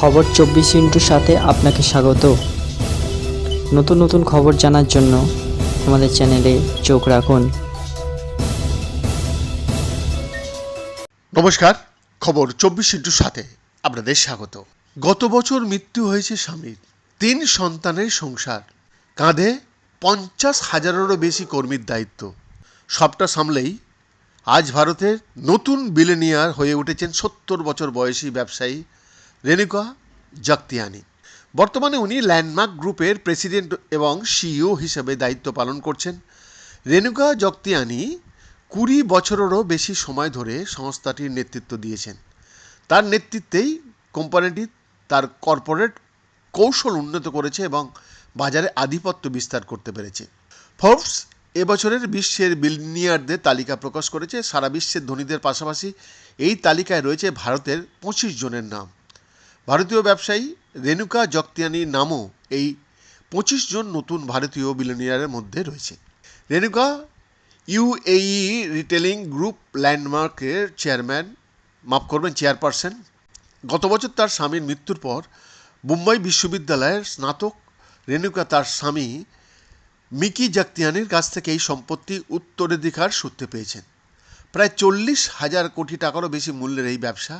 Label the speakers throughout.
Speaker 1: খবর চব্বিশ ইন্টুর সাথে আপনাকে স্বাগত। নতুন নতুন খবর জানার জন্য আমাদের চ্যানেলে চোখ রাখুন।
Speaker 2: নমস্কার, খবর চব্বিশ ইন্টুর সাথে আপনাদের স্বাগত। গত বছর মৃত্যু হয়েছে স্বামীর, তিন সন্তানের সংসার। কাঁধে পঞ্চাশ হাজারেরও বেশি কর্মীর দায়িত্ব। সবটা সামলেই আজ ভারতের নতুন বিলেনিয়ার হয়ে উঠেছেন সত্তর বছর বয়সী ব্যবসায়ী রেণুকা জগতিয়ানি বর্তমানে উনি ল্যান্ডমার্ক গ্রুপের প্রেসিডেন্ট এবং সিইও হিসেবে দায়িত্ব পালন করছেন। রেণুকা জগতিয়ানি কুড়ি বছরেরও বেশি সময় ধরে সংস্থাটির নেতৃত্ব দিয়েছেন। তার নেতৃত্বেই কোম্পানিটি তার কর্পোরেট কৌশল উন্নত করেছে এবং বাজারে আধিপত্য বিস্তার করতে পেরেছে। ফোর্বস এবছরের বিশ্বের বিলিনিয়ারদের তালিকা প্রকাশ করেছে। সারা বিশ্বের ধনীদের পাশাপাশি এই তালিকায় রয়েছে ভারতের পঁচিশ জনের নাম। ভারতীয় ব্যবসায়ী রেণুকা জগতিয়ানির নামও এই পঁচিশ জন নতুন ভারতীয় বিলিনিয়ারের মধ্যে রয়েছে। রেণুকা ইউএই রিটেলিং গ্রুপ ল্যান্ডমার্কের চেয়ারম্যান, মাফ করবেন, চেয়ারপারসন। গত বছর তার স্বামীর মৃত্যুর পর মুম্বাই বিশ্ববিদ্যালয়ের স্নাতক রেণুকা তার স্বামী মিকি জাক্তিয়ানির কাছ থেকে এই সম্পত্তি উত্তরাধিকার সূত্রে পেয়েছেন। প্রায় চল্লিশ হাজার কোটি টাকারও বেশি মূল্যের এই ব্যবসা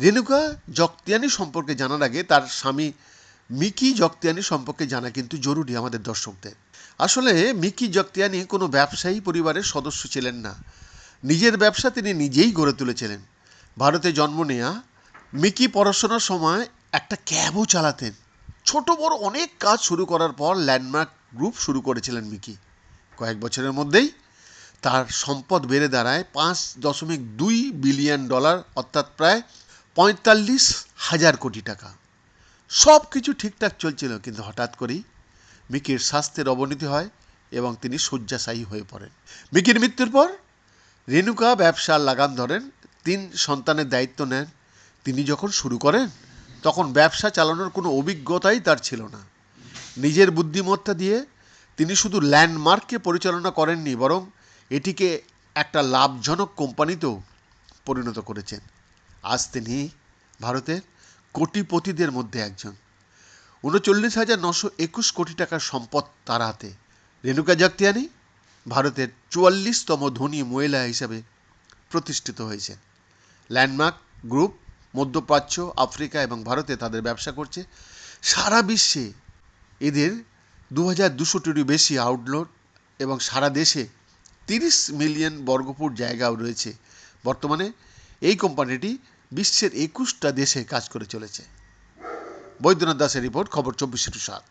Speaker 2: রেণুকা জগতিয়ানি সম্পর্কে জানার আগে তার স্বামী মিকি জগতিয়ানি সম্পর্কে জানা কিন্তু জরুরি আমাদের দর্শকদের। আসলে মিকি জগতিয়ানি কোনো ব্যবসায়ী পরিবারের সদস্য ছিলেন না। নিজের ব্যবসা তিনি নিজেই গড়ে তুলেছিলেন। ভারতে জন্ম নেয়া মিকি পড়াশোনার সময় একটা ক্যাবও চালাতেন। ছোট বড় অনেক কাজ শুরু করার পর ল্যান্ডমার্ক গ্রুপ শুরু করেছিলেন মিকি। কয়েক বছরের মধ্যেই তার সম্পদ বেড়ে দাঁড়ায় পাঁচ দশমিক দুই বিলিয়ন ডলার, অর্থাৎ প্রায় পঁয়তাল্লিশ হাজার কোটি টাকা। সব কিছু ঠিকঠাক চলছিল, কিন্তু হঠাৎ করেই মিকির স্বাস্থ্যের অবনতি হয় এবং তিনি শয্যাশায়ী হয়ে পড়েন। মিকির মৃত্যুর পর রেণুকা ব্যবসার লাগাম ধরেন। তিন সন্তানের দায়িত্ব নেন। তিনি যখন শুরু করেন, তখন ব্যবসা চালানোর কোনো অভিজ্ঞতাই তার ছিল না। নিজের বুদ্ধিমত্তা দিয়ে তিনি শুধু ল্যান্ডমার্ককে পরিচালনা করেননি, বরং এটিকে একটা লাভজনক কোম্পানিতেও পরিণত করেছেন। আজ তিনি ভারতের কোটিপতিদের মধ্যে একজন। উনচল্লিশ হাজার নশো একুশ কোটি টাকার সম্পদ তার হাতে। রেণুকা জাগতিয়ানি ভারতের চুয়াল্লিশতম ধনী মহিলা হিসাবে প্রতিষ্ঠিত হয়েছেন। ল্যান্ডমার্ক গ্রুপ, মধ্যপ্রাচ্য, আফ্রিকা এবং ভারতে তাদের ব্যবসা করছে। সারা বিশ্বে এদের দু হাজার দুশোটিরও বেশি আউটলোড এবং সারা দেশে তিরিশ মিলিয়ন বর্গফুট জায়গাও রয়েছে। বর্তমানে এই কোম্পানিটি বিশ্বের একুশটা দেশে কাজ করে চলেছে। বৈদ্যনাথ দাসের রিপোর্ট, খবর চব্বিশ টু সাত।